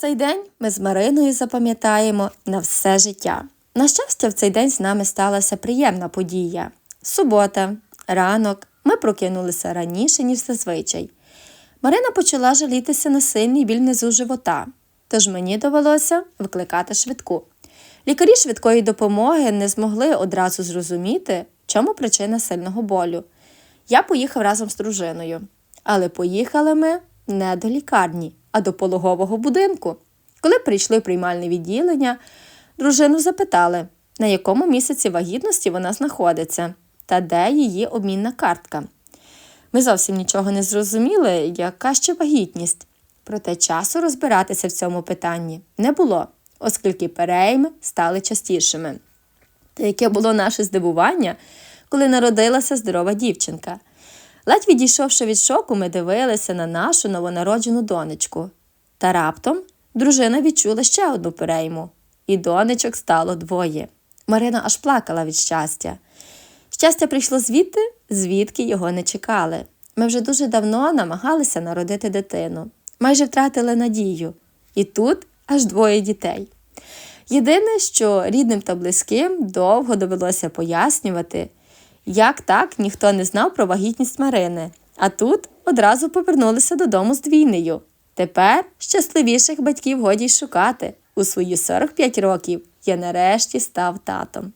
Цей день ми з Мариною запам'ятаємо на все життя. На щастя, в цей день з нами сталася приємна подія. Субота, ранок, ми прокинулися раніше, ніж зазвичай. Марина почала жалітися на сильний біль внизу живота, тож мені довелося викликати швидку. Лікарі швидкої допомоги не змогли одразу зрозуміти, в чому причина сильного болю. Я поїхав разом з дружиною, але поїхали ми не до лікарні, а до пологового будинку. Коли прийшли в приймальне відділення, дружину запитали, на якому місяці вагітності вона знаходиться та де її обмінна картка. Ми зовсім нічого не зрозуміли, яка ще вагітність. Проте часу розбиратися в цьому питанні не було, оскільки перейми стали частішими. Та яке було наше здивування, коли народилася здорова дівчинка. Ледь відійшовши від шоку, ми дивилися на нашу новонароджену донечку. Та раптом дружина відчула ще одну перейму, і донечок стало двоє. Марина аж плакала від щастя. Щастя прийшло звідти, звідки його не чекали. Ми вже дуже давно намагалися народити дитину, майже втратили надію. І тут аж двоє дітей. Єдине, що рідним та близьким довго довелося пояснювати, як так ніхто не знав про вагітність Марини, а тут одразу повернулися додому з двійнею. Тепер щасливіших батьків годі й шукати. У свої 45 років я нарешті став татом.